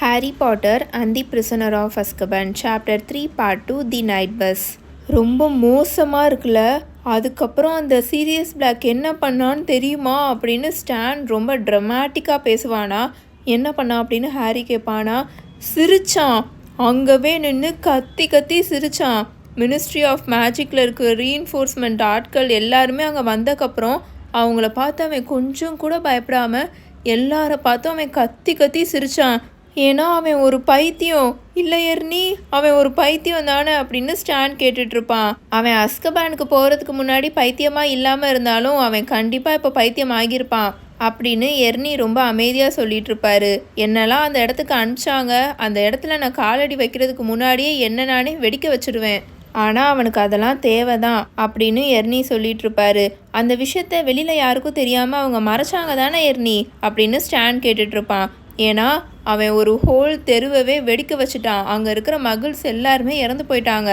Harry Potter and the prisoner of Azkaban chapter three part two the night bus ரொம்ப மோசமாக இருக்குல்ல? அதுக்கப்புறம் அந்த சீரியஸ் பிளாக் என்ன பண்ணான்னு தெரியுமா? அப்படின்னு ஸ்டான் ரொம்ப ட்ரமாட்டிக்காக பேசுவானா? என்ன பண்ணா அப்படின்னு ஹாரி கேட்பானா? சிரிச்சான். அங்கவே நின்று கத்தி கத்தி சிரிச்சான். மினிஸ்ட்ரி ஆஃப் மேஜிக்கில் இருக்க ரீஎன்ஃபோர்ஸ்மெண்ட் ஆட்கள் எல்லாருமே அங்கே வந்தக்கப்புறம் அவங்கள பார்த்து அவன் கொஞ்சம் கூட பயப்படாமல் எல்லாரை பார்த்தும் அவன் கத்தி கத்தி சிரிச்சான். ஏன்னா அவன் ஒரு பைத்தியம். இல்லை எர்னி அவன் ஒரு பைத்தியம் தானே அப்படின்னு ஸ்டான் கேட்டுட்டு இருப்பான் அவன் அஸ்கபானுக்கு போகிறதுக்கு முன்னாடி பைத்தியமாக இல்லாமல் இருந்தாலும் அவன் கண்டிப்பாக இப்போ பைத்தியம் ஆகியிருப்பான் அப்படின்னு எர்னி ரொம்ப அமைதியாக சொல்லிட்டு இருப்பாரு என்னெல்லாம் அந்த இடத்துக்கு அனுப்பிச்சாங்க அந்த இடத்துல நான் காலடி வைக்கிறதுக்கு முன்னாடியே என்ன நானே வெடிக்க வச்சிருவேன். ஆனால் அவனுக்கு அதெல்லாம் தேவைதான் அப்படின்னு எர்னி சொல்லிட்டு இருப்பாரு அந்த விஷயத்த வெளியில் யாருக்கும் தெரியாமல் அவங்க மறைச்சாங்க தானே எர்னி அப்படின்னு ஸ்டான் கேட்டுட்ருப்பான். ஏன்னா அவன் ஒரு ஹோல் தெருவவே வெடிக்க வச்சுட்டான். அங்கே இருக்கிற மகிழ்ஸ் எல்லாருமே இறந்து போயிட்டாங்க.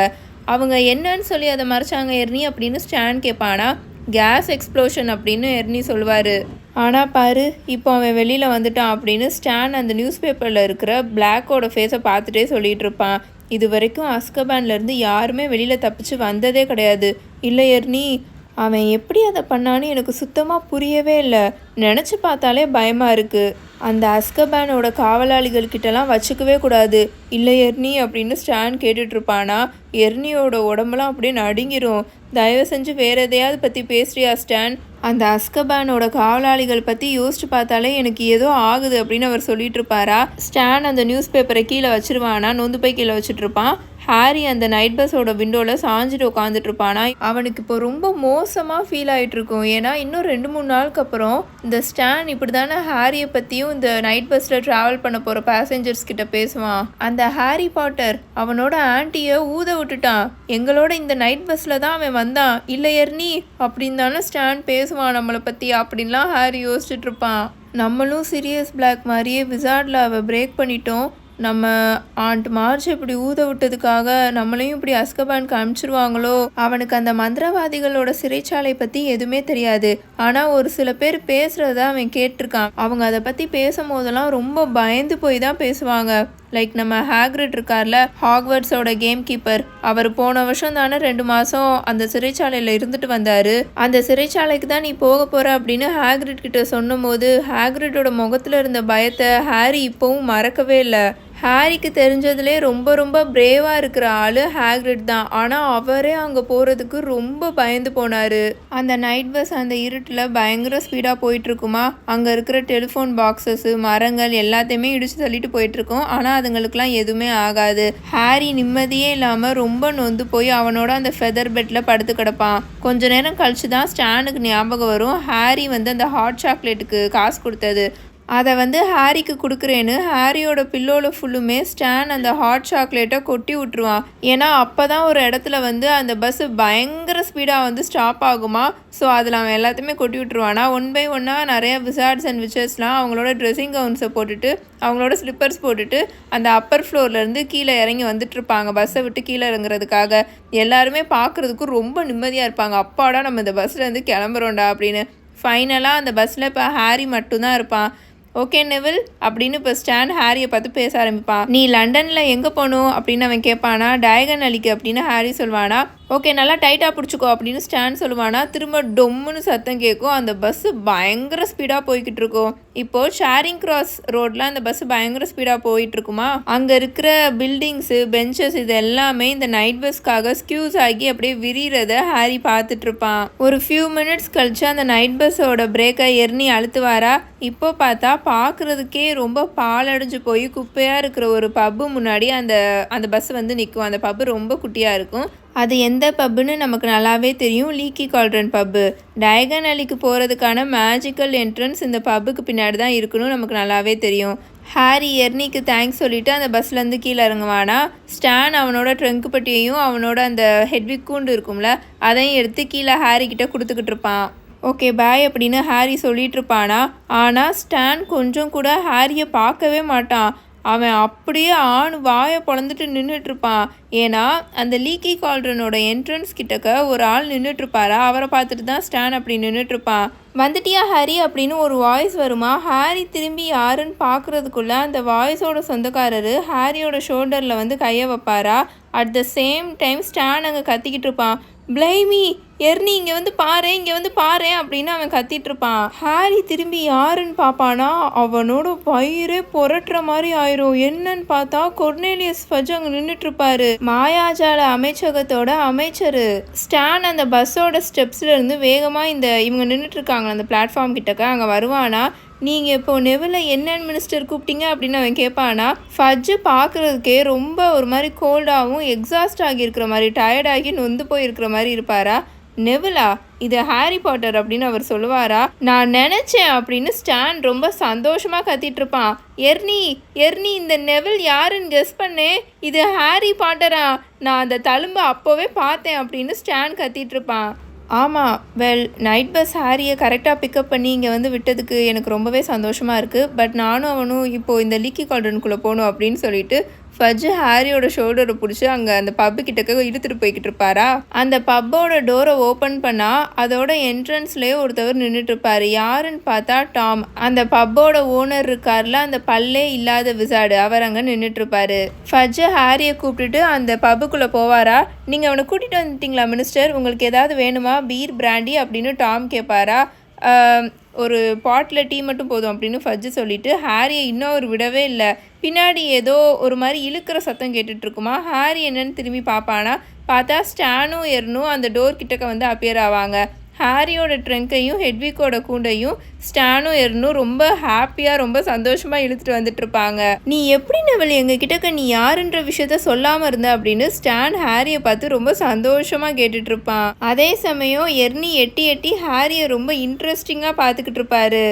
அவங்க என்னன்னு சொல்லி அதை மறைச்சாங்க எர்னி அப்படின்னு ஸ்டான் கேட்பானா கேஸ் எக்ஸ்ப்ளோஷன் அப்படின்னு எர்னி சொல்லுவார். ஆனால் பாரு இப்போ அவன் வெளியில் வந்துட்டான் அப்படின்னு ஸ்டான் அந்த நியூஸ் பேப்பரில் இருக்கிற பிளாக்கோட ஃபேஸை பார்த்துட்டே சொல்லிகிட்டு இருப்பான். இது வரைக்கும் அஸ்கபான்லேருந்து யாருமே வெளியில் தப்பிச்சு வந்ததே கிடையாது. இல்லை எர்னி அவன் எப்படி அதை பண்ணான்னு எனக்கு சுத்தமாக புரியவே இல்லை. நினச்சி பார்த்தாலே பயமாக இருக்குது அந்த அஸ்கபேனோட காவலாளிகள் கிட்டலாம் வச்சுக்கவே கூடாது. இல்லை எர்னி அப்படின்னு ஸ்டான் கேட்டுட்ருப்பானா எர்னியோட உடம்பெல்லாம் அப்படியே நடுங்கிரும். தயவு செஞ்சு வேற எதையாவது பற்றி பேசுறியா ஸ்டான்? அந்த அஸ்கபேனோட காவலாளிகள் பற்றி யோசிச்சு பார்த்தாலே எனக்கு ஏதோ ஆகுது அப்படின்னு அவர் சொல்லிட்டு இருப்பாரா? ஸ்டான் அந்த நியூஸ் பேப்பரை கீழே வச்சிருவானா? நொந்து போய் கீழே வச்சுட்டு இருப்பான்? ஹாரி அந்த நைட் பஸ்ஸோட விண்டோவில் சாஞ்சிட்டு உட்காந்துட்டு இருப்பானா? அவனுக்கு இப்போ ரொம்ப மோசமாக ஃபீல் ஆகிட்டு இருக்கும். ஏன்னா இன்னும் ரெண்டு மூணு நாளுக்கு அப்புறம் இந்த ஸ்டான் இப்படி தானே ஹாரியை பற்றியும் இந்த நைட் பஸ்ஸில் ட்ராவல் பண்ண போகிற பேசஞ்சர்ஸ் கிட்ட பேசுவான். அந்த ஹாரி பாட்டர் அவனோட ஆன்ட்டியை ஊத விட்டுட்டான். எங்களோட இந்த நைட் பஸ்ஸில் தான் அவன் வந்தான். இல்லை எர்னி அப்படின்னு தானே ஸ்டான் பேசுவான் நம்மளை பற்றி அப்படின்லாம் ஹாரி யோசிச்சுட்டு இருப்பான். நம்மளும் சீரியஸ் பிளாக் மாதிரியே விசார்டில் அவள் பிரேக் பண்ணிட்டோம். நம்ம ஆண்ட் மார்ச் இப்படி ஊத விட்டதுக்காக நம்மளையும் இப்படி அஸ்கபானுக்கு அனுப்பிச்சிருவாங்களோ அவனுக்கு அந்த மந்திரவாதிகளோட சிறைச்சாலை பற்றி எதுவுமே தெரியாது. ஆனால் ஒரு சில பேர் பேசுகிறத அவன் கேட்டிருக்கான். அவங்க அதை பற்றி பேசும்போதெல்லாம் ரொம்ப பயந்து போய் தான் பேசுவாங்க. லைக் நம்ம ஹேக்ரிட் இருக்கார்ல ஹாக்வர்ட்ஸோட கேம் கீப்பர் அவர் போன வருஷம் தானே ரெண்டு மாதம் அந்த சிறைச்சாலையில் இருந்துட்டு வந்தார். அந்த சிறைச்சாலைக்கு தான் நீ போக போகிற அப்படின்னு ஹேக்ரிட் கிட்ட சொன்னபோது ஹேக்ரிட்டோட முகத்தில் இருந்த பயத்தை ஹாரி இப்போவும் மறக்கவே இல்லை. ஹாரிக்கு தெரிஞ்சதுலே ரொம்ப ரொம்ப பிரேவாக இருக்கிற ஆள் ஹேக்ரிட் தான். ஆனால் அவரே அங்கே போகிறதுக்கு ரொம்ப பயந்து போனார். அந்த நைட் பஸ் அந்த இருட்டில் பயங்கர ஸ்பீடாக போயிட்டுருக்குமா? அங்கே இருக்கிற டெலிஃபோன் பாக்ஸஸ் மரங்கள் எல்லாத்தையுமே இடித்து தள்ளிட்டு போயிட்டுருக்கோம். ஆனால் அதுங்களுக்குலாம் எதுவுமே ஆகாது. ஹாரி நிம்மதியே இல்லாமல் ரொம்ப நொந்து போய் அவனோட அந்த ஃபெதர் பெட்டில் படுத்து கிடப்பான். கொஞ்ச நேரம் கழிச்சு தான் ஸ்டானுக்கு ஞாபகம் வரும். ஹாரி வந்து அந்த ஹாட் சாக்லேட்டுக்கு காசு கொடுத்தது. அதை வந்து ஹாரிக்கு கொடுக்குறேன்னு ஹாரியோட பில்லோவில் ஃபுல்லுமே ஸ்டான் அந்த ஹாட் சாக்லேட்டை கொட்டி விட்ருவான் ஏன்னா அப்போ தான் ஒரு இடத்துல வந்து அந்த பஸ்ஸு பயங்கர ஸ்பீடாக வந்து ஸ்டாப் ஆகுமா? ஸோ அதில் அவன் எல்லாத்தையுமே கொட்டி விட்ருவானா ஒன் பை ஒன்னாக நிறைய விசார்ட்ஸ் அண்ட் விச்சர்ஸ்லாம் அவங்களோட ட்ரெஸ்ஸிங் கவுன்ஸை போட்டுட்டு அவங்களோட ஸ்லிப்பர்ஸ் போட்டுட்டு அந்த அப்பர் ஃப்ளோர்லேருந்து கீழே இறங்கி வந்துட்டு இருப்பாங்க பஸ்ஸை விட்டு கீழே இறங்குறதுக்காக. எல்லாருமே பார்க்குறதுக்கு ரொம்ப நிம்மதியாக இருப்பாங்க. அப்பாடா நம்ம இந்த பஸ்ஸில் கிளம்புறோண்டா அப்படின்னு. ஃபைனலாக அந்த பஸ்ஸில் இப்போ ஹாரி மட்டும்தான் இருப்பான். Okay Neville? அப்படின்னு இப்போ ஸ்டான் ஹாரியை பார்த்து பேச ஆரம்பிப்பான். நீ லண்டனில் எங்கே போகணும்? அப்படின்னு அவன் கேட்பானா டயகன் அலிக்கு அப்படின்னு ஹாரி சொல்வானா? ஓகே நல்லா டைட்டாக பிடிச்சிக்கோ அப்படின்னு ஸ்டாண்ட் சொல்லுவானா. திரும்ப டொம்முன்னு சத்தம் கேட்கும் அந்த பஸ்ஸு பயங்கர ஸ்பீடாக போய்கிட்டு இருக்கும் இப்போது ஷேரிங் கிராஸ் ரோட்டில் அந்த பஸ்ஸு பயங்கர ஸ்பீடாக போயிட்டு இருக்குமா அங்கே இருக்கிற பில்டிங்ஸு பெஞ்சஸ் இது எல்லாமே இந்த நைட் பஸ்க்காக ஸ்கியூஸ் ஆகி அப்படியே விரிகிறத ஹாரி பார்த்துட்டு இருப்பான் ஒரு ஃபியூ மினிட்ஸ் கழிச்சு அந்த நைட் பஸ்ஸோட பிரேக்கை எர்னி அழுத்துவாரா? இப்போ பார்த்தா பார்க்குறதுக்கே ரொம்ப பாலடைஞ்சு போய் குப்பையாக இருக்கிற ஒரு பப்பு முன்னாடி அந்த அந்த பஸ் வந்து நிற்கும் அந்த பப்பு ரொம்ப குட்டியாக இருக்கும். அது எந்த பப்புன்னு நமக்கு நல்லாவே தெரியும். லீக்கி கால்ட்ரன் பப்பு. டயகன் அலிக்கு போகிறதுக்கான மேஜிக்கல் என்ட்ரன்ஸ் இந்த பப்புக்கு பின்னாடி தான் இருக்கணும் நமக்கு நல்லாவே தெரியும். ஹாரி எர்னிக்கு தேங்க்ஸ் சொல்லிவிட்டு அந்த பஸ்லேருந்து கீழே இறங்குவானா? ஸ்டான் அவனோட ட்ரங்க் பட்டியையும் அவனோட அந்த ஹெட்விக் கூண்டு இருக்கும்ல அதையும் எடுத்து கீழே ஹாரி கிட்டே கொடுத்துக்கிட்டு இருப்பான். ஓகே பாய் அப்படின்னு ஹாரி சொல்லிட்டு இருப்பானா? ஆனால் ஸ்டான் கொஞ்சம் கூட ஹாரியை பார்க்கவே மாட்டான். அவன் அப்படியே ஆண் வாயை பொழந்துட்டு நின்றுட்டு இருப்பான் ஏன்னா அந்த லீக்கி கால்ட்ரனோட என்ட்ரன்ஸ் கிட்டக்க ஒரு ஆள் நின்றுட்டுருப்பாரா அவரை பார்த்துட்டு தான் ஸ்டான் அப்படி நின்றுட்டுருப்பான் வந்துட்டியா ஹாரி? அப்படின்னு ஒரு வாய்ஸ் வருமா? ஹாரி திரும்பி யாருன்னு பார்க்குறதுக்குள்ளே அந்த வாய்ஸோட சொந்தக்காரரு ஹாரியோட ஷோல்டரில் வந்து கையை வைப்பாரா? At the same time Stan அங்கே கத்திக்கிட்டு இருப்பான். பிளைமி எர்னி இங்கே வந்து பாரு இங்கே வந்து பாரு அப்படின்னு அவன் கத்திட்டு இருப்பான் ஹாரி திரும்பி யாருன்னு பார்ப்பானா? அவனோட பயிரே புரட்டுற மாதிரி ஆயிரும். என்னன்னு பார்த்தா கொர்னேலியஸ் ஃபஜ் அங்கே நின்றுட்டு இருப்பாரு மாயாஜால அமைச்சகத்தோட அமைச்சர். ஸ்டான் அந்த பஸ்ஸோட ஸ்டெப்ஸ்ல இருந்து வேகமாக இந்த இவங்க நின்றுட்டு இருக்காங்க அந்த பிளாட்ஃபார்ம் கிட்டக்க. அங்கே வருவானா? நீங்கள் இப்போ நெவில் என்னென்னு மினிஸ்டர் கூப்பிட்டீங்க அப்படின்னு அவன் கேட்பானா ஃபஜ்ஜு பார்க்குறதுக்கே ரொம்ப ஒரு மாதிரி கோல்டாகவும் எக்ஸாஸ்ட் ஆகியிருக்கிற மாதிரி டயர்டாகி நொந்து போயிருக்கிற மாதிரி இருப்பாரா? நெவிலா இது ஹாரி பாட்டர் அப்படின்னு அவர் சொல்லுவாரா? நான் நினச்சேன் அப்படின்னு ஸ்டான் ரொம்ப சந்தோஷமாக கத்திட்டு இருப்பான். எர்னி எர்னி இந்த நெவில் யாருன்னு கெஸ் பண்ணேன் இது ஹாரி பாட்டரா? நான் அந்த தழும்பு அப்போவே பார்த்தேன் அப்படின்னு ஸ்டான் கத்திட்டு இருப்பான். ஆமாம் வெல் நைட் பஸ் ஹாரியை கரெக்டாக பிக்கப் பண்ணி இங்கே வந்து விட்டதுக்கு எனக்கு ரொம்பவே சந்தோஷமாக இருக்குது பட் நானும் அவனும் இப்போது இந்த லீக்கி கார்டனுக்குள்ளே போகணும் அப்படின்னு சொல்லிட்டு ஃபஜ்ஜு ஹாரியோட ஷோல்டரை பிடிச்சி அங்கே அந்த பப்பு கிட்டக்க இழுத்துட்டு போய்கிட்டு இருப்பாரா? அந்த பப்போட டோரை ஓப்பன் பண்ணால் அதோட என்ட்ரன்ஸ்லேயே ஒருத்தவர் நின்றுட்டு இருப்பார் யாருன்னு பார்த்தா டாம். அந்த பப்போட ஓனர் இருக்கார்ல அந்த பல்லே இல்லாத விசாடு அவர் அங்கே நின்றுட்டு இருப்பாரு ஃபஜ்ஜு ஹாரியை கூப்பிட்டுட்டு அந்த பப்புக்குள்ளே போவாரா? நீங்கள் அவனை கூட்டிகிட்டு வந்துட்டீங்களா மினிஸ்டர்? உங்களுக்கு ஏதாவது வேணுமா? பீர் பிராண்டி அப்படின்னு டாம் கேட்பாரா ஒரு பாட்டில் டீ மட்டும் போதும் அப்படின்னு ஃபஜ்ஜு சொல்லிட்டு ஹாரியை இன்னும் அவர் விடவே இல்லை. பின்னாடி ஏதோ ஒரு மாதிரி இழுக்கிற சத்தம் கேட்டுட்ருக்குமா? ஹாரி என்னன்னு திரும்பி பார்ப்பானா? பார்த்தா ஸ்டானும் எர்னும் அந்த டோர் கிட்டக்க வந்து அப்பியர் ஆவாங்க. ஹாரியோட ட்ரெங்கையும் ஹெட்விக்கோட கூண்டையும் ஸ்டானும் எர்னும் ரொம்ப ஹாப்பியாக ரொம்ப சந்தோஷமாக இழுத்துட்டு வந்துட்டு இருப்பாங்க. நீ எப்படி நவல் எங்கள் கிட்டக்க நீ யாருன்ற விஷயத்த சொல்லாமல் இருந்த அப்படின்னு ஸ்டான் ஹாரியை பார்த்து ரொம்ப சந்தோஷமாக கேட்டுட்டு இருப்பான். அதே சமயம் எர்னி எட்டி எட்டி ஹாரியை ரொம்ப இன்ட்ரெஸ்டிங்காக பார்த்துக்கிட்டு இருப்பாரு.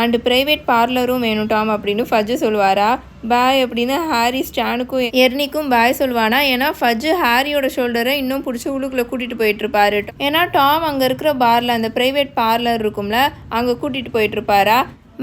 அண்டு ப்ரைவேட் பார்லரும் வேணும் டாம் அப்படின்னு ஃபஜ்ஜு சொல்லுவாரா? பாய் அப்படின்னு ஹாரி ஸ்டானுக்கும் எர்னிக்கும் பாய் சொல்லுவானா? ஏன்னா ஃபஜ்ஜு ஹாரியோட ஷோல்டரை இன்னும் பிடிச்சி உள்ளுக்குள்ளே கூட்டிகிட்டு போயிட்டு ஏன்னா டாம் அங்கே இருக்கிற பாரில் அந்த ப்ரைவேட் பார்லர் இருக்கும்ல அங்கே கூட்டிகிட்டு போயிட்டு இருப்பாரா?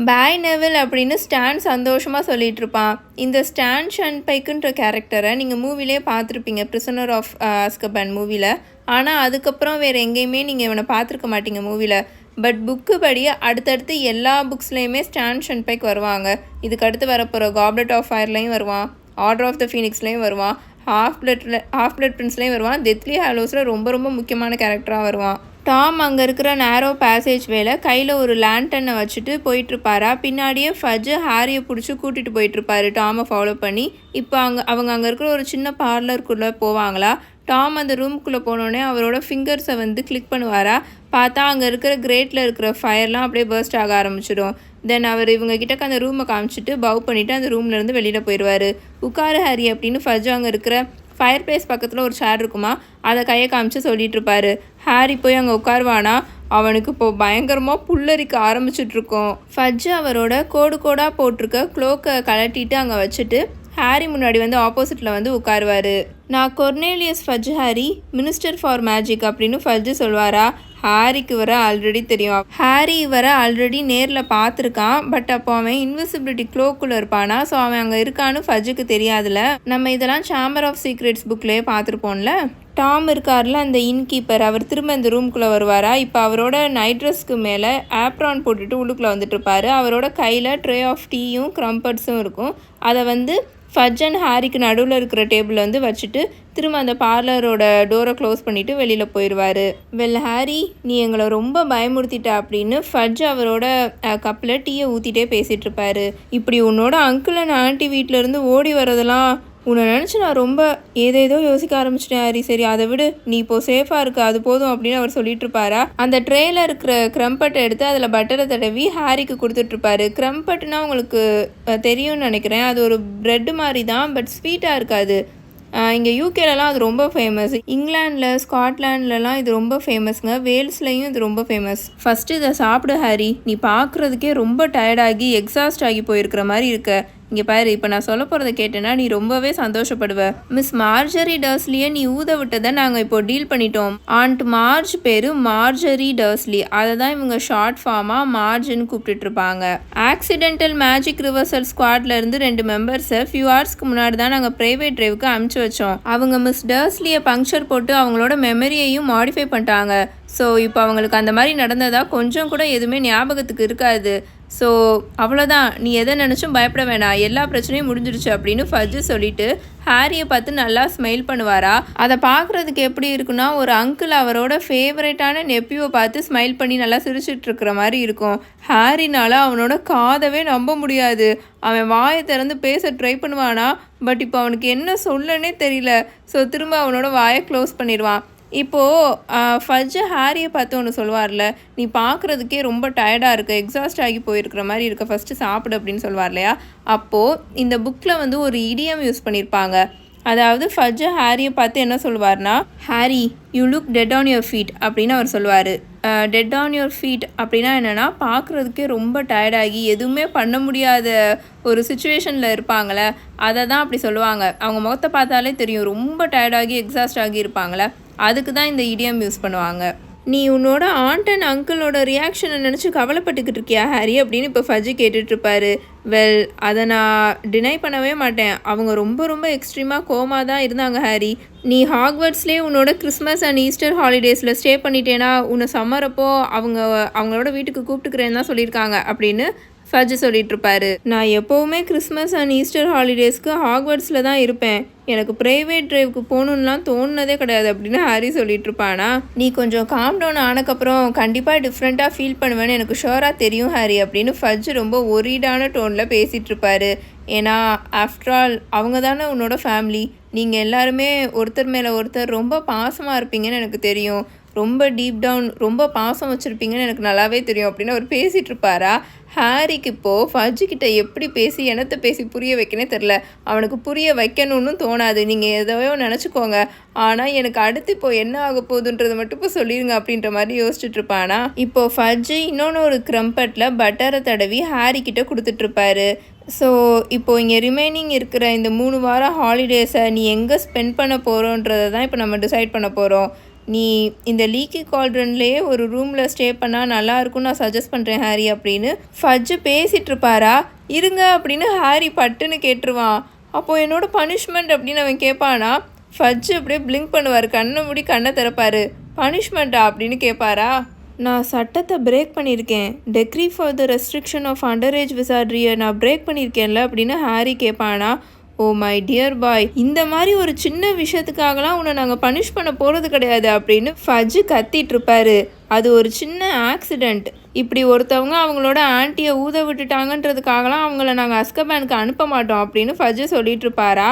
பாய் நெவில் அப்படின்னு ஸ்டான் சந்தோஷமாக சொல்லிட்டு இருப்பான். இந்த ஸ்டான் ஷன்பைக்குன்ற கேரக்டரை நீங்கள் மூவிலே பார்த்துருப்பீங்க பிரிசனர் ஆஃப் அஸ்கபன் மூவியில் ஆனால் அதுக்கப்புறம் வேறு எங்கேயுமே நீங்கள் இவனை பார்த்துருக்க மாட்டீங்க மூவியில் பட் புக்கு படி அடுத்தடுத்து எல்லா புக்ஸ்லேயுமே ஸ்டான் ஷன்பைக் வருவாங்க. இதுக்கு அடுத்து வரப்போகிற காப்லெட் ஆஃப் ஃபயர்லையும் வருவான் ஆர்டர் ஆஃப் த ஃபீனிக்ஸ்லேயும் வருவான் ஹாஃப் பிளட்ல ஹாஃப் பிளட் பிரின்ஸ்லேயும் வருவான் டெத்லி ஹாலோஸில் ரொம்ப ரொம்ப முக்கியமான கேரக்டராக வருவான் டாம் அங்கே இருக்கிற நேரோ பேசேஜ் வேலை கையில் ஒரு லேண்டனை வச்சுட்டு போயிட்டுருப்பாரா. பின்னாடியே ஃபஜ்ஜு ஹாரியை பிடிச்சி கூட்டிகிட்டு போயிட்டுருப்பாரு டாமை ஃபாலோ பண்ணி. இப்போ அங்கே அவங்க அங்கே இருக்கிற ஒரு சின்ன பார்லருக்குள்ளே போவாங்களா? டாம் அந்த ரூம்குள்ளே போனோடனே அவரோட ஃபிங்கர்ஸை வந்து கிளிக் பண்ணுவாரா? பார்த்தா அங்கே இருக்கிற கிரேட்டில் இருக்கிற ஃபயர்லாம் அப்படியே பர்ஸ்ட் ஆக ஆரம்பிச்சிடும். தென் அவர் இவங்க கிட்டக்க அந்த ரூமை காமிச்சிட்டு பவ் பண்ணிவிட்டு அந்த ரூம்லேருந்து வெளியில் போயிடுவார். உட்காரு ஹரி அப்படின்னு ஃபஜ் அங்கே இருக்கிற ஃபயர் பிளேஸ் பக்கத்தில் ஒரு சேர் இருக்குமா அதை கையை காமிச்சு சொல்லிட்டு இருப்பாரு. ஹாரி போய் அங்கே உட்காருவானா? அவனுக்கு இப்போ பயங்கரமாக புல்லரிக்க ஆரம்பிச்சிட்ருக்கோம் ஃபஜ்ஜு அவரோட கோடு கோடாக போட்டிருக்க க்ளோக்கை கலட்டிட்டு அங்கே வச்சுட்டு ஹாரி முன்னாடி வந்து ஆப்போசிட்டில் வந்து உட்காருவார். நான் Cornelius Fudge Harry minister for magic அப்படின்னு ஃபஜ்ஜு சொல்வாரா? ஹாரிக்கு வர ஆல்ரெடி தெரியும். ஹாரி வர ஆல்ரெடி நேரில் பார்த்துருக்கான். பட் அப்போ அவன் இன்விசிபிலிட்டி க்ளோக்குள்ளே இருப்பானா? ஸோ அவன் அங்கே இருக்கான்னு ஃபஜ்ஜுக்கு தெரியாதுல. நம்ம இதெல்லாம் சாம்பர் ஆஃப் சீக்ரெட்ஸ் புக்லேயே பார்த்துருப்போம்ல. டாம் இருக்கார்ல அந்த இன்கீப்பர் அவர் திரும்ப இந்த ரூம்குள்ளே வருவாரா? இப்போ அவரோட நைட் ட்ரெஸ்க்கு மேலே ஆப்ரான் போட்டுட்டு உள்ளுக்குள்ளே வந்துட்டு இருப்பாரு. அவரோட கையில் ட்ரே ஆஃப் டீயும் க்ரம்பர்ட்ஸும் இருக்கும். அதை வந்து ஃபஜ் அண்ட் ஹாரிக்கு நடுவில் இருக்கிற டேபிள் வந்து வச்சுட்டு திரும்ப அந்த பார்லரோட டோரை க்ளோஸ் பண்ணிவிட்டு வெளியில் போயிடுவார். வெல் ஹாரி நீ எங்களை ரொம்ப பயமுறுத்திட்ட அப்படின்னு ஃபஜ் அவரோட கப்பில் டீயை ஊற்றிட்டே பேசிகிட்ருப்பாரு இப்படி உன்னோட அங்கிள் அண்ட் ஆண்டி வீட்டிலேருந்து ஓடி வரதெல்லாம் உன்னை நினச்சி நான் ரொம்ப ஏதேதோ யோசிக்க ஆரம்பிச்சிட்டேன் ஹாரி. சரி அதை விடு. நீ இப்போ சேஃபாக இருக்க அது போதும் அப்படின்னு அவர் சொல்லிட்டு இருப்பாரா அந்த ட்ரேல இருக்கிற க்ரம்பட்டை எடுத்து அதில் பட்டரை தடவி ஹாரிக்கு கொடுத்துட்ருப்பாரு க்ரம்பட்னா உங்களுக்கு தெரியும்னு நினைக்கிறேன். அது ஒரு ப்ரெட் மாதிரி தான் பட் ஸ்வீட்டாக இருக்காது. இங்கே யூகேலலாம் அது ரொம்ப ஃபேமஸ் இங்கிலாண்டில் ஸ்காட்லாண்ட்லலாம் இது ரொம்ப ஃபேமஸ்ங்க வேல்ஸ்லையும் இது ரொம்ப ஃபேமஸ் ஃபஸ்ட்டு இதை சாப்பிடு ஹாரி. நீ பார்க்குறதுக்கே ரொம்ப டயர்டாகி எக்ஸாஸ்ட் ஆகி போயிருக்கிற மாதிரி இருக்க. இங்கே பாரு இப்போ நான் சொல்ல போகிறத கேட்டேன்னா நீ ரொம்பவே சந்தோஷப்படுவ. மிஸ் மார்ஜரி டர்ஸ்லியை நீ ஊத விட்டதை நாங்கள் இப்போ டீல் பண்ணிட்டோம். ஆண்ட் மார்ஜ் பேர் மார்ஜரி டர்ஸ்லி அதை தான் இவங்க ஷார்ட் ஃபார்மாக மார்ஜ்னு கூப்பிட்டுட்டு இருப்பாங்க. ஆக்சிடென்டல் மேஜிக் ரிவர்சல் ஸ்குவாட்ல இருந்து ரெண்டு மெம்பர்ஸை ஃபியூ ஹவர்ஸ்க்கு முன்னாடி தான் நாங்கள் ப்ரைவேட் ட்ரைவுக்கு அனுப்பிச்சு வச்சோம். அவங்க மிஸ் டர்ஸ்லியை பங்க்சர் போட்டு அவங்களோட மெமரியையும் மாடிஃபை பண்ணிட்டாங்க. ஸோ இப்போ அவங்களுக்கு அந்த மாதிரி நடந்ததாக கொஞ்சம் கூட எதுவுமே ஞாபகத்துக்கு இருக்காது. ஸோ அவ்வளோதான் நீ எதை நினச்சும் பயப்பட வேணாம். எல்லா பிரச்சனையும் முடிஞ்சிருச்சு அப்படின்னு ஃபஜ்ஜு சொல்லிட்டு ஹாரியை பார்த்து நல்லா ஸ்மைல் பண்ணுவாரா? அதை பார்க்குறதுக்கு எப்படி இருக்குன்னா ஒரு அங்கிள் அவரோட ஃபேவரட்டான நெப்பியை பார்த்து ஸ்மைல் பண்ணி நல்லா சிரிச்சிட்டு இருக்கிற மாதிரி இருக்கும். ஹாரினால அவனோட காதவே நம்ப முடியாது. அவன் வாயை திறந்து பேச ட்ரை பண்ணுவானா? பட் இப்போ அவனுக்கு என்ன சொல்லனே தெரியல. ஸோ திரும்ப அவனோட வாயை க்ளோஸ் பண்ணிடுவான். இப்போது ஃபஜ்ஜு ஹாரியை பார்த்து ஒன்று சொல்லுவார்ல நீ பார்க்குறதுக்கே ரொம்ப டயர்டாக இருக்க எக்ஸாஸ்ட் ஆகி போயிருக்கிற மாதிரி இருக்க ஃபஸ்ட்டு சாப்பிடு அப்படின்னு சொல்லுவார் இல்லையா அப்போது இந்த புக்கில் வந்து ஒரு இடியம் யூஸ் பண்ணியிருப்பாங்க அதாவது ஃபஜ்ஜு ஹாரியை பார்த்து என்ன சொல்லுவார்னா Harry you look dead on your feet அப்படின்னு அவர் சொல்லுவார் டெட் ஆன் யுவர் ஃபீட் அப்படின்னா என்னென்னா பார்க்குறதுக்கே ரொம்ப டயர்டாகி எதுவுமே பண்ண முடியாத ஒரு சுச்சுவேஷனில் இருப்பாங்களே. அதை தான் அப்படி சொல்லுவாங்க. அவங்க முகத்தை பார்த்தாலே தெரியும் ரொம்ப டயர்டாகி எக்ஸாஸ்ட் ஆகி இருப்பாங்களே. அதுக்கு தான் இந்த இடியம் யூஸ் பண்ணுவாங்க. நீ உன்னோட ஆண்ட் அண்ட் அங்கிளோட ரியாக்ஷனை நினச்சி கவலைப்பட்டுக்கிட்டு இருக்கியா ஹாரி? அப்படின்னு இப்போ ஃபஜ்ஜி கேட்டுட்ருப்பாரு. வெல் அதை நான் டினை பண்ணவே மாட்டேன். அவங்க ரொம்ப ரொம்ப எக்ஸ்ட்ரீமாக கோமா தான் இருந்தாங்க ஹாரி. நீ ஹாக்வர்ட்ஸ்லேயே உன்னோட கிறிஸ்மஸ் அண்ட் ஈஸ்டர் ஹாலிடேஸில் ஸ்டே பண்ணிட்டேன்னா உன்னை சம்மரப்போ அவங்க அவங்களோட வீட்டுக்கு கூப்பிட்டுக்கிறேன்னு தான் சொல்லியிருக்காங்க அப்படின்னு ஃபஜி சொல்லிட்டு இருப்பாரு நான் எப்போவுமே கிறிஸ்மஸ் அண்ட் ஈஸ்டர் ஹாலிடேஸ்க்கு ஹாக்வர்ட்ஸில் தான் இருப்பேன். எனக்கு ப்ரைவேட் டிரைவுக்கு போகணுன்னுலாம் தோணுனதே கிடையாது அப்படின்னு ஹாரி சொல்லிட்டு இருப்பானா நீ கொஞ்சம் காம் டவுன் ஆனக்கப்புறம் கண்டிப்பாக டிஃப்ரெண்ட்டாக ஃபீல் பண்ணுவேன்னு எனக்கு ஷோராக தெரியும் ஹாரி அப்படின்னு ஃபஜ் ரொம்ப ஒரீடான டோனில் பேசிகிட்டு இருப்பாரு ஏன்னா ஆஃப்டர் ஆல் அவங்க தானே உன்னோட ஃபேமிலி நீங்கள் எல்லாருமே ஒருத்தர் மேலே ஒருத்தர் ரொம்ப பாசமாக இருப்பீங்கன்னு எனக்கு தெரியும். ரொம்ப டீப் டவுன் ரொம்ப பாசம் வச்சுருப்பீங்கன்னு எனக்கு நல்லாவே தெரியும் அப்படின்னு அவர் பேசிகிட்டு இருப்பாரா ஹாரிக்கு இப்போது ஃபஜ்ஜு கிட்ட எப்படி பேசி எனத்தை பேசி புரிய வைக்கனே தெரில அவனுக்கு புரிய வைக்கணும்னு தோணாது. நீங்கள் எதையோ நினச்சிக்கோங்க. ஆனால் எனக்கு அடுத்து இப்போ என்ன ஆக போகுதுன்றது மட்டும் இப்போ சொல்லிடுங்க அப்படின்ற மாதிரி யோசிச்சுட்டு இருப்பானா இப்போ ஃபஜ்ஜு இன்னொன்று ஒரு க்ரம்பட்டில் பட்டரை தடவி ஹாரி கிட்ட கொடுத்துட்ருப்பாரு ஸோ இப்போ இங்கே ரிமைனிங் இருக்கிற இந்த மூணு வாரம் ஹாலிடேஸை நீ எங்கே ஸ்பெண்ட் பண்ண போகிறோன்றதை தான் இப்போ நம்ம டிசைட் பண்ண போகிறோம் நீ இந்த லீக்கி கால்ட்ரன்லேயே ஒரு ரூமில் ஸ்டே பண்ணால் நல்லாயிருக்கும் நான் சஜஸ்ட் பண்ணுறேன் ஹாரி அப்படின்னு ஃபஜ்ஜு பேசிகிட்டு இருப்பாரா இருங்க அப்படின்னு ஹாரி பட்டுன்னு கேட்டுருவான். அப்போது என்னோடய பனிஷ்மெண்ட் அப்படின்னு அவன் கேட்பானா? ஃபஜ்ஜு அப்படியே பிளிங்க் பண்ணுவார் கண்ணை மூடி கண்ணை திறப்பார். பனிஷ்மெண்ட்டா அப்படின்னு கேட்பாரா? நான் சட்டத்தை பிரேக் பண்ணியிருக்கேன். Decree for the restriction of underage விசாட்ரியை நான் பிரேக் பண்ணியிருக்கேன்ல அப்படின்னு ஹாரி கேட்பானா? ஓ மை டியர் பாய் இந்த மாதிரி ஒரு சின்ன விஷயத்துக்காகலாம் உன்னை நாங்கள் பனிஷ் பண்ண போகிறது கிடையாது அப்படின்னு ஃபஜ்ஜு கத்திட்டு இருப்பாரு அது ஒரு சின்ன ஆக்சிடெண்ட் இப்படி ஒருத்தவங்க அவங்களோட ஆன்ட்டியை ஊத விட்டுட்டாங்கன்றதுக்காகலாம் அவங்கள நாங்கள் அஸ்கபேனுக்கு அனுப்ப மாட்டோம் அப்படின்னு ஃபஜ்ஜு சொல்லிட்டு இருப்பாரா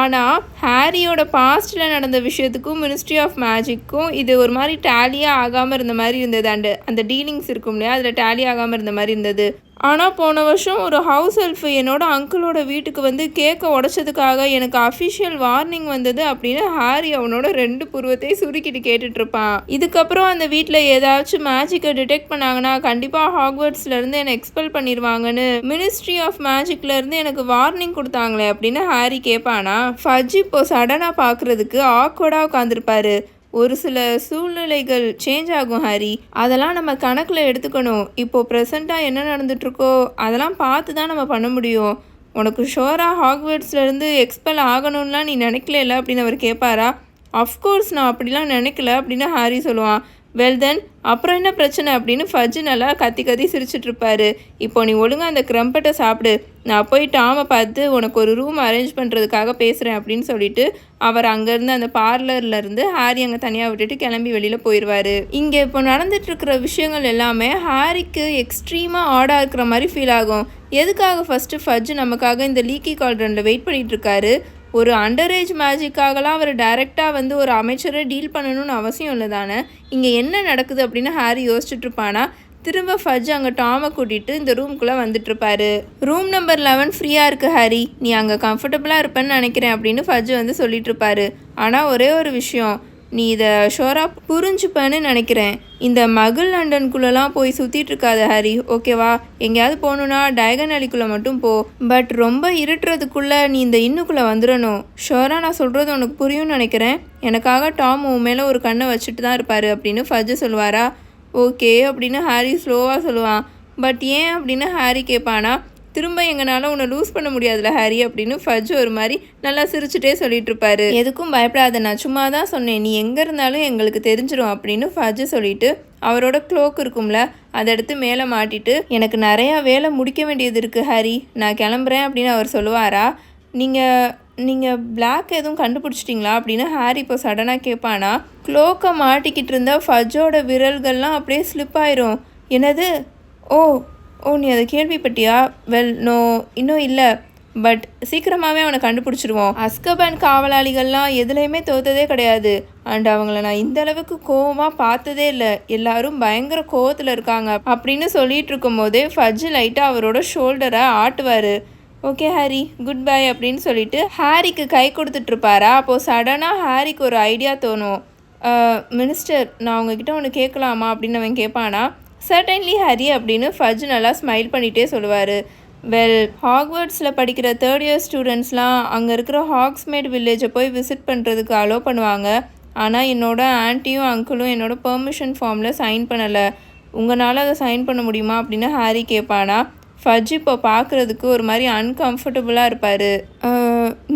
ஆனால் ஹாரியோட பாஸ்டில் நடந்த விஷயத்துக்கும் மினிஸ்ட்ரி ஆஃப் மேஜிக்கும் இது ஒரு மாதிரி டேலியாக ஆகாமல் இருந்த மாதிரி இருந்தது. அண்டு அந்த டீலிங்ஸ் இருக்கும் இல்லையா? அதில் டேலி ஆகாமல் இருந்த மாதிரி இருந்தது. ஆனால் போன வருஷம் ஒரு ஹவுஸ் ஹெல்ப் என்னோட அங்கிளோட வீட்டுக்கு வந்து கேக்கை உடச்சதுக்காக எனக்கு அஃபிஷியல் வார்னிங் வந்தது அப்படின்னு ஹாரி அவனோட ரெண்டு புருவத்தை சுருக்கிட்டு கேட்டுட்டு இருப்பான் இதுக்கப்புறம் அந்த வீட்டில் ஏதாச்சும் மேஜிக்கை டிடெக்ட் பண்ணாங்கன்னா கண்டிப்பாக ஹாக்வர்ட்ஸ்லேருந்து என்னை எக்ஸ்பெல் பண்ணிடுவாங்கன்னு மினிஸ்ட்ரி ஆஃப் மேஜிக்லேருந்து எனக்கு வார்னிங் கொடுத்தாங்களே அப்படின்னு ஹாரி கேட்பானா ஃபஜ் இப்போ சடனாக பார்க்குறதுக்கு ஆக்வர்டாக உட்காந்துருப்பாரு ஒரு சில சூழ்நிலைகள் சேஞ்ச் ஆகும் ஹரி. அதெல்லாம் நம்ம கணக்கில் எடுத்துக்கணும். இப்போது ப்ரெசண்ட்டாக என்ன நடந்துட்டுருக்கோ அதெல்லாம் பார்த்து தான் நம்ம பண்ண முடியும். உனக்கு ஷோராக ஹாக்வேர்ட்ஸ்லேருந்து எக்ஸ்பெல் ஆகணும்லாம் நீ நினைக்கல அப்படின்னு அவர் கேட்பாரா அஃப்கோர்ஸ் நான் அப்படிலாம் நினைக்கல அப்படின்னு ஹாரி சொல்லுவான். வெல் தென் அப்புறம் என்ன பிரச்சனை அப்படின்னு ஃபஜ்ஜு நல்லா கத்தி கத்தி சிரிச்சிட்ருப்பாரு. இப்போ நீ ஒழுங்காக அந்த க்ரம்பட்டை சாப்பிடு. நான் போய் டாமை பார்த்து உனக்கு ஒரு ரூம் அரேஞ்ச் பண்ணுறதுக்காக பேசுகிறேன் அப்படின்னு சொல்லிட்டு அவர் அங்கேருந்து அந்த பார்லர்லேருந்து ஹாரி அங்கே தனியாக விட்டுட்டு கிளம்பி வெளியில் போயிடுவார் இங்கே இப்போ நடந்துட்டுருக்கிற விஷயங்கள் எல்லாமே ஹாரிக்கு எக்ஸ்ட்ரீமாக ஆடாக இருக்கிற மாதிரி ஃபீல் ஆகும். எதுக்காக ஃபஸ்ட்டு ஃபஜ்ஜு நமக்காக இந்த லீக்கி கால்ட்ரனில் வெயிட் பண்ணிகிட்ருக்காரு ஒரு அண்டர் ஏஜ் மேஜிக்காகலாம் அவர் டைரெக்டாக வந்து ஒரு அமைச்சரை டீல் பண்ணணும்னு அவசியம் இல்லை தானே? இங்கே என்ன நடக்குது அப்படின்னு ஹாரி யோசிச்சுட்டு இருப்பானா? திரும்ப ஃபஜ் அங்கே டாமை கூட்டிகிட்டு இந்த ரூம்குள்ளே வந்துட்டுருப்பாரு. ரூம் நம்பர் லெவன் ஃப்ரீயாக இருக்குது ஹாரி. நீ அங்கே கம்ஃபர்டபுளாக இருப்பேன்னு நினைக்கிறேன் அப்படின்னு ஃபஜ் வந்து சொல்லிட்டு இருப்பாரு ஆனால் ஒரே ஒரு விஷயம் நீ இதை ஷோராக புரிஞ்சுப்பேன்னு நினைக்கிறேன். இந்த மகள் லண்டனுக்குள்ளெல்லாம் போய் சுற்றிட்டு இருக்காத ஹாரி. ஓகேவா? எங்கேயாவது போகணுன்னா டயகன் அலிக்குள்ளே மட்டும் போ. பட் ரொம்ப இருட்டுறதுக்குள்ளே நீ இந்த இன்னுக்குள்ளே வந்துடணும் ஷோராக நான் சொல்கிறது உனக்கு புரியும்னு நினைக்கிறேன். எனக்காக டாம் உன் மேலே ஒரு கண்ணை வச்சுட்டு தான் இருப்பார் அப்படின்னு ஃபஜ்ஜு சொல்லுவாரா? ஓகே அப்படின்னு ஹாரி ஸ்லோவாக சொல்லுவான். பட் ஏன் அப்படின்னு ஹாரி கேட்பானா திரும்ப எங்கனால உன்னை லூஸ் பண்ண முடியாதுல ஹாரி அப்படின்னு ஃபஜ் ஒரு மாதிரி நல்லா சிரிச்சுட்டே சொல்லிட்டு இருப்பாரு எதுக்கும் பயப்படாத நான் சும்மா தான் சொன்னேன். நீ எங்கே இருந்தாலும் எங்களுக்கு தெரிஞ்சிடும் அப்படின்னு ஃபஜ் சொல்லிட்டு அவரோட க்ளோக் இருக்கும்ல அதை எடுத்து மேலே மாட்டிட்டு எனக்கு நிறையா வேலை முடிக்க வேண்டியது இருக்குது ஹாரி நான் கிளம்புறேன் அப்படின்னு அவர் சொல்லுவாரா? நீங்கள் நீங்கள் பிளாக் எதுவும் கண்டுபிடிச்சிட்டிங்களா அப்படின்னு ஹாரி இப்போ சடனாக கேட்பானா? க்ளோக்கை மாட்டிக்கிட்டு இருந்தால் ஃபஜ்ஜோட விரல்கள்லாம் அப்படியே ஸ்லிப் ஆயிரும். என்னது? ஓ ஓ நீ அதை கேள்விப்பட்டியா? வெல் நோ இன்னும் இல்லை. பட் சீக்கிரமாகவே அவனை கண்டுபிடிச்சிருவோம். அஸ்கபன் காவலாளிகள்லாம் எதுலேயுமே தோத்ததே கிடையாது. அண்ட் அவங்கள நான் இந்த அளவுக்கு கோவமாக பார்த்ததே இல்லை. எல்லாரும் பயங்கர கோவத்தில் இருக்காங்க. அப்படின்னு சொல்லிட்டு இருக்கும் போதே ஃபஜ் லைட்டாக அவரோட ஷோல்டரை ஆட்டுவார். ஓகே ஹாரி குட் பை அப்படின்னு சொல்லிட்டு ஹாரிக்கு கை கொடுத்துட்டு இருப்பாரா? அப்போது சடனாக ஹாரிக்கு ஒரு ஐடியா தோணும். மினிஸ்டர் நான் உங்ககிட்ட ஒன்று கேட்கலாமா? அப்படின்னு அவன் கேட்பானா? சர்டன்லி ஹரி அப்படின்னு ஃபஜ் நல்லா ஸ்மைல் பண்ணிகிட்டே சொல்லுவார். வெல் ஹாக்வர்ட்ஸில் படிக்கிற தேர்ட் இயர் ஸ்டூடெண்ட்ஸ்லாம் அங்கே இருக்கிற ஹாக்ஸ்மேட் வில்லேஜை போய் விசிட் பண்ணுறதுக்கு அலோவ் பண்ணுவாங்க. ஆனால் என்னோட ஆன்ட்டியும் அங்கிளும் என்னோட பெர்மிஷன் ஃபார்மில் சைன் பண்ணலை. உங்களால் அதை சைன் பண்ண முடியுமா அப்படின்னு ஹாரி கேட்பானா. ஃபஜ் இப்போ பார்க்குறதுக்கு ஒரு மாதிரி அன்கம்ஃபர்டபுளாக இருப்பார்.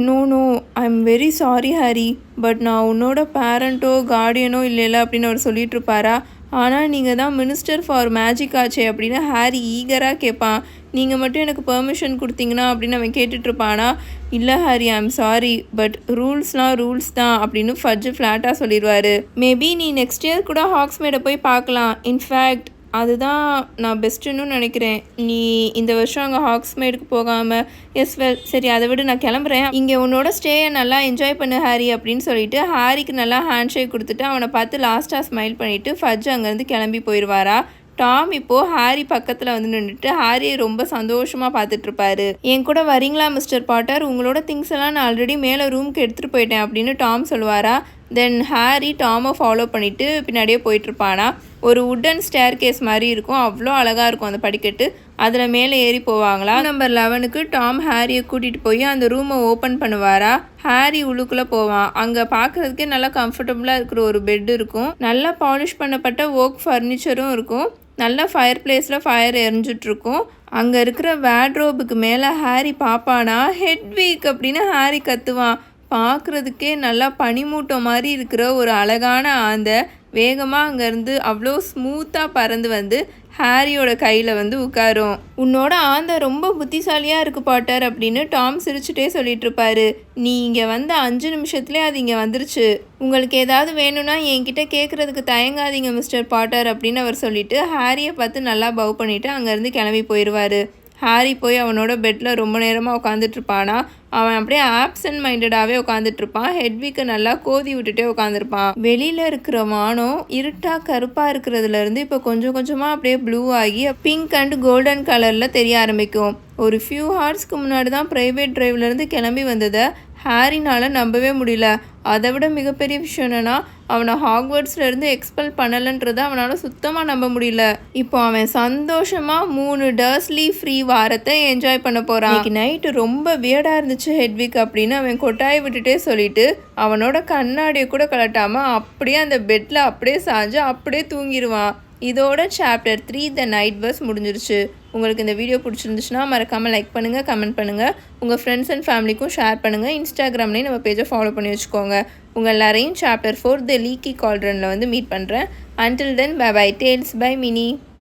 No no I am very sorry Harry but நான் உன்னோட பேரண்ட்டோ கார்டியனோ இல்லைல்ல அப்படின்னு அவர் சொல்லிட்டு இருப்பாரா. ஆனால் நீங்கள் தான் மினிஸ்டர் ஃபார் மேஜிக் ஆச்சே அப்படின்னு ஹாரி ஈகராக கேட்பான். நீங்கள் மட்டும் எனக்கு பெர்மிஷன் கொடுத்தீங்கன்னா அப்படின்னு அவன் கேட்டுட்ருப்பானா? இல்லை ஹாரி ஐம் சாரி பட் ரூல்ஸ்லாம் ரூல்ஸ் தான் அப்படின்னு ஃபஜ்ஜு ஃப்ளாட்டாக சொல்லிடுவார். மேபி நீ நெக்ஸ்ட் இயர் கூட ஹாக்ஸ்மேடை போய் பார்க்கலாம். இன்ஃபேக்ட் அதுதான் நான் பெஸ்ட்டுன்னு நினைக்கிறேன். நீ இந்த வருஷம் அங்கே ஹாக்ஸ்மேடுக்கு போகாமல் எஸ் வெல் சரி அதை விட நான் கிளம்புறேன். இங்கே உன்னோட ஸ்டேயை நல்லா என்ஜாய் பண்ணு ஹாரி அப்படின்னு சொல்லிட்டு ஹாரிக்கு நல்லா ஹேண்ட் ஷேக் கொடுத்துட்டு அவனை பார்த்து லாஸ்ட்டாக ஸ்மைல் பண்ணிவிட்டு ஃபஜ் அங்கேருந்து கிளம்பி போயிடுவாரா டாம் இப்போது ஹாரி பக்கத்தில் வந்து நின்றுட்டு ஹாரியை ரொம்ப சந்தோஷமாக பார்த்துட்ருப்பாரு என் கூட வரீங்களா மிஸ்டர் பாட்டர் உங்களோட திங்ஸ் எல்லாம் நான் ஆல்ரெடி மேலே ரூம்க்கு எடுத்துகிட்டு போயிட்டேன் அப்படின்னு டாம் சொல்லுவாரா? தென் ஹாரி டாமை ஃபாலோ பண்ணிவிட்டு பின்னாடியே போயிட்டுருப்பானா? ஒரு உட்டன் ஸ்டேர் கேஸ் மாதிரி இருக்கும். அவ்வளோ அழகாக இருக்கும் அந்த படிக்கட்டு. அதில் மேலே ஏறி போவாங்களா? நம்பர் லெவனுக்கு டாம் ஹாரியை கூட்டிகிட்டு போய் அந்த ரூமை ஓப்பன் பண்ணுவாரா? ஹாரி உள்ளுக்குள்ளே போவான். அங்கே பார்க்குறதுக்கே நல்லா கம்ஃபர்டபுளாக இருக்கிற ஒரு பெட் இருக்கும். நல்லா பாலிஷ் பண்ணப்பட்ட ஓக் ஃபர்னிச்சரும் இருக்கும். நல்ல ஃபயர் பிளேஸில் ஃபயர் எரிஞ்சிட்ருக்கும் அங்கே இருக்கிற வேட்ரோபுக்கு மேலே ஹாரி பார்ப்பானா ஹெட் வீக் அப்படின்னு ஹாரி கத்துவான். பார்க்குறதுக்கே நல்லா பனிமூட்டம் மாதிரி இருக்கிற ஒரு அழகான ஆந்த வேகமாக அங்கேருந்து அவ்வளோ ஸ்மூத்தாக பறந்து வந்து ஹாரியோட கையில் வந்து உட்காரும். உன்னோட ஆந்த ரொம்ப புத்திசாலியாக இருக்கு பாட்டர் அப்படின்னு டாம் சிரிச்சுட்டே சொல்லிட்டு இருப்பாரு. நீ இங்கே வந்த அஞ்சு நிமிஷத்துலேயே அது இங்கே வந்துருச்சு. உங்களுக்கு ஏதாவது வேணும்னா என்கிட்ட கேட்குறதுக்கு தயங்காதீங்க மிஸ்டர் பாட்டர் அப்படின்னு அவர் சொல்லிட்டு ஹாரியை பார்த்து நல்லா பவ் பண்ணிவிட்டு அங்கேருந்து கிளம்பி போயிடுவார் ஹாரி போய் அவனோட பெட்டில் ரொம்ப நேரமாக உட்காந்துட்ருப்பானா அவன் அப்படியே ஆப்சன்ட் மைண்டடாகவே உட்காந்துட்ருப்பான் ஹெட்விக்கு நல்லா கோதி விட்டுட்டே உட்காந்துருப்பான் வெளியில் இருக்கிற வானம் இருட்டாக கருப்பாக இருக்கிறதுலேருந்து இப்போ கொஞ்சம் கொஞ்சமாக அப்படியே ப்ளூ ஆகி பிங்க் அண்ட் கோல்டன் கலரில் தெரிய ஆரம்பிக்கும். ஒரு ஃபியூ ஹார்ஸ்க்கு முன்னாடி தான் ப்ரைவேட் ட்ரைவ்லேருந்து கிளம்பி வந்ததை ஹாரினால் நம்பவே முடியல. அதை விட மிகப்பெரிய விஷயம் என்னென்னா அவனை ஹாக்வர்ட்ஸ்லேருந்து எக்ஸ்பெல் பண்ணலைன்றதை அவனால் சுத்தமாக நம்ப முடியல. இப்போ அவன் சந்தோஷமாக மூணு டர்ஸ்லி ஃப்ரீ வாரத்தை என்ஜாய் பண்ண போகிறான் இன்னைக்கு நைட்டு ரொம்ப வியர்டாக இருந்துச்சு ஹெட்விக் அப்படின்னு அவன் கொட்டாய் விட்டுட்டே சொல்லிட்டு அவனோட கண்ணாடியை கூட கலட்டாமல் அப்படியே அந்த பெட்டில் அப்படியே சாஞ்சு அப்படியே தூங்கிடுவான் இதோட chapter three the night bus முடிஞ்சிருச்சு. உங்களுக்கு இந்த வீடியோ பிடிச்சிருந்துச்சுன்னா மறக்காமல் லைக் பண்ணுங்கள் கமெண்ட் பண்ணுங்கள் உங்கள் ஃப்ரெண்ட்ஸ் அண்ட் ஃபேமிலிக்கும் ஷேர் பண்ணுங்கள் இன்ஸ்டாகிராம்லேயும் நம்ம பேஜை ஃபாலோ பண்ணி வச்சுக்கோங்க. உங்கள் எல்லாரையும் சாப்டர் ஃபோர் த லீக்கி கால்ட்ரனில் வந்து மீட் பண்ணுறேன் until then bye bye tales by Mini